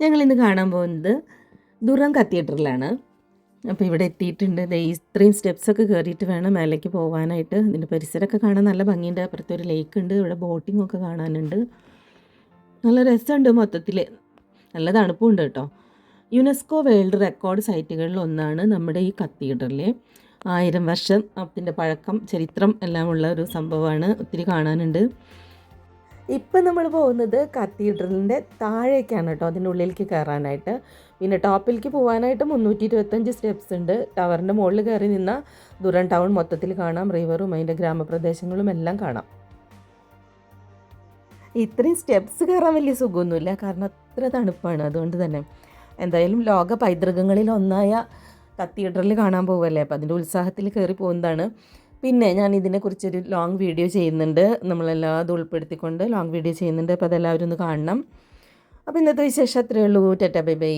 ഞങ്ങളിന്ന് കാണാൻ പോകുന്നത് ദുറം കത്തീഡ്രലാണ് അപ്പോൾ ഇവിടെ എത്തിയിട്ടുണ്ട്. ഇത്രയും സ്റ്റെപ്സൊക്കെ കയറിയിട്ട് വേണം മേലേക്ക് പോകാനായിട്ട് ഇതിന്റെ പരിസരമൊക്കെ കാണാൻ നല്ല ഭംഗിയുണ്ട്. അപ്പുറത്ത് ഒരു ലേക്ക് ഉണ്ട്. ഇവിടെ ബോട്ടിംഗ് ഒക്കെ കാണാനുണ്ട്. നല്ല രസമുണ്ട് മൊത്തത്തിൽ നല്ല തണുപ്പുണ്ട് കേട്ടോ. യുനെസ്കോ വേൾഡ് റെക്കോർഡ് സൈറ്റുകളിൽ ഒന്നാണ് നമ്മുടെ ഈ കത്തീഡ്രൽ ആയിരം വർഷം അതിന്റെ പഴക്കം ചരിത്രം എല്ലാം ഉള്ള ഒരു സംഭവമാണ്. ഒത്തിരി കാണാനുണ്ട്. ഇപ്പം നമ്മൾ പോകുന്നത് കത്തീഡ്രലിന്റെ താഴേക്കാണ് കേട്ടോ അതിന്റെ ഉള്ളിലേക്ക് കയറാനായിട്ട്. പിന്നെ ടോപ്പിലേക്ക് പോകാനായിട്ട് മുന്നൂറ്റി ഇരുപത്തഞ്ച് സ്റ്റെപ്സ് ഉണ്ട്. ടവറിന്റെ മുകളിൽ കയറി നിന്ന ദുരൻ ടൗൺ മൊത്തത്തിൽ കാണാം. റിവറും അതിന്റെ ഗ്രാമപ്രദേശങ്ങളും എല്ലാം കാണാം. ഇത്രയും സ്റ്റെപ്സ് കയറാൻ വലിയ സുഖമൊന്നുമില്ല. കാരണം അത്ര തണുപ്പാണ്. അതുകൊണ്ട് തന്നെ എന്തായാലും ലോക പൈതൃകങ്ങളിൽ ഒന്നായ കത്തീഡ്രൽ കാണാൻ പോവല്ലേ? അപ്പോൾ അതിന്റെ ഉത്സാഹത്തിൽ കയറി പോകുന്നതാണ്. പിന്നെ ഞാൻ ഇതിനെക്കുറിച്ചൊരു ലോങ് വീഡിയോ ചെയ്യുന്നുണ്ട്. നമ്മളെല്ലാം അത് ഉൾപ്പെടുത്തിക്കൊണ്ട് ലോങ് വീഡിയോ ചെയ്യുന്നുണ്ട്. അപ്പോൾ അതെല്ലാവരും ഒന്ന് കാണണം. അപ്പോൾ ഇന്നത്തെ വിശേഷം അത്രയേ ഉള്ളൂ. Ta ta bye bye.